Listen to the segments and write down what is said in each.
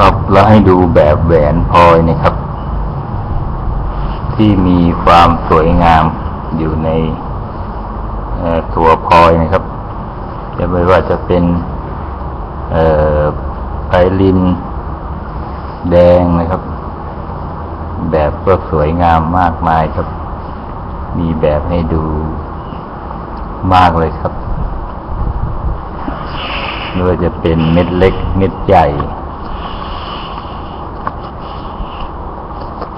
ครับ แล้วให้ดูแบบแหวนพลอยนะครับ ที่มีความสวยงามอยู่ในตัวพลอยนะครับ จะไม่ว่าจะเป็นไพลิน แดงนะครับ แบบก็สวยงามมากมายครับ มีแบบให้ดูมากเลยครับไม่ว่าจะเป็นเม็ดเล็ก เม็ดใหญ่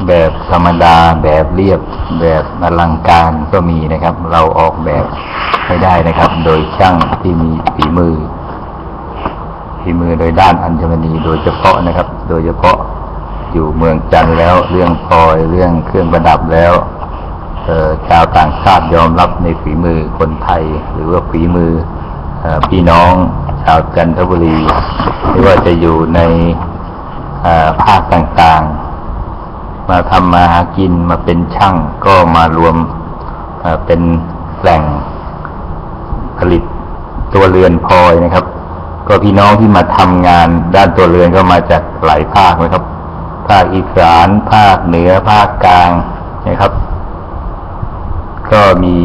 แบบธรรมดาแบบเรียบแบบอลังการก็มีนะครับ เราออกแบบให้ได้นะครับ โดยช่างที่มีฝีมือฝีมือโดยด้านอัญมณีโดยเฉพาะนะครับ โดยเฉพาะอยู่เมืองจันแล้วเรื่องพลอยเรื่องเครื่องประดับแล้วชาวต่างชาติยอมรับในฝีมือคนไทย หรือว่าฝีมืออพี่น้องชาวจันทบุรีไม่ว่าจะอยู่ในภาคต่าง มาทำมาหากินมาเป็นช่างก็มารวมเป็นแหล่งผลิตตัวเรือนพลอยนะครับ ก็พี่น้องที่มาทำงานด้านตัวเรือนก็มาจากหลายภาคนะครับ ภาคอีสาน ภาคเหนือภาคกลางนะครับ ก็มี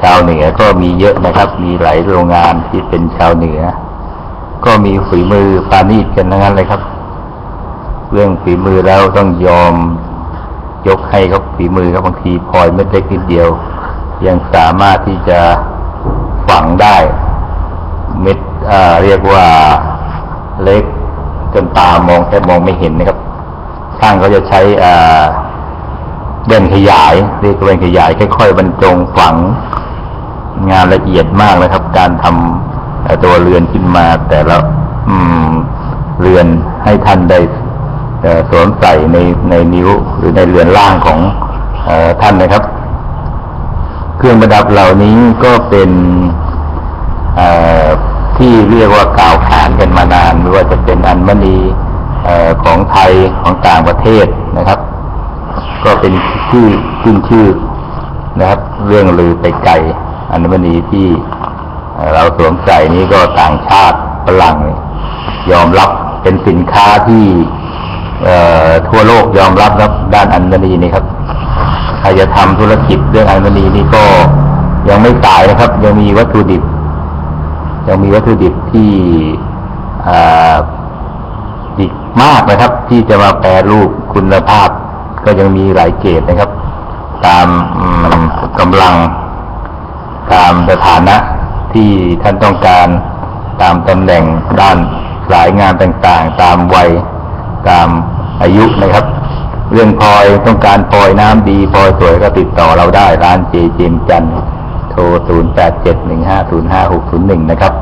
ชาวเหนือก็มีเยอะนะครับ มีหลายโรงงานที่เป็นชาวเหนือ ก็มีฝีมือปาณีตกันทั้งนั้นเลยครับ เรื่องฝีมือแล้วต้องยอมยกให้ครับฝีมือครับบางทีพลอยเม็ดเล็กนิดเดียว ยังสามารถที่จะฝังได้ เม็ดเรียกว่าเล็กจนตามองแทบมองไม่เห็นนะครับช่างเขาจะใช้อ่าเด่นขยายเรียกเด่นขยายค่อยๆบรรจงฝังงานละเอียดมากเลยครับ การทำเอ่อตัวเรือนขึ้นมาแต่ละอืม เรือนให้ท่านได้ สวมใส่ในในนิ้วหรือในเรือนล่างของอท่านนะครับ เครื่องประดับเหล่านี้ก็เป็นที่เรียกว่ากล่าวขานกันมานานไม่ว่าจะเป็นอัญมณีของไทยของต่างประเทศนะครับ ก็เป็นชื่อขึ้นชื่อนะครับ เรื่องลือไปไกลอัญมณีที่เราสวมใส่นี้ก็ต่างชาติฝรั่งยอมรับเป็นสินค้าที่ ทั่วโลกยอมรับครับด้านอัญมณีนี่ครับใครจะทำธุรกิจเรื่องอัญมณีนี่ก็ยังไม่ตายนะครับ ยังมีวัตถุดิบ ยังมีวัตถุดิบที่อีกมากนะครับ ที่จะมาแปรรูปคุณภาพ ก็ยังมีหลายเกรดนะครับ ตามอืมกำลัง ตามสถานะที่ท่านต้องการตามตำแหน่งด้านสายงานต่างๆ ตามวัย ตามอายุนะครับ เรื่องพลอยต้องการพลอยน้ำดีพลอยสวยก็ติดต่อเราได้ร้านเจเจมจันทร์โทร 0 8 7 1 5 0 5 6 0 1 นะครับ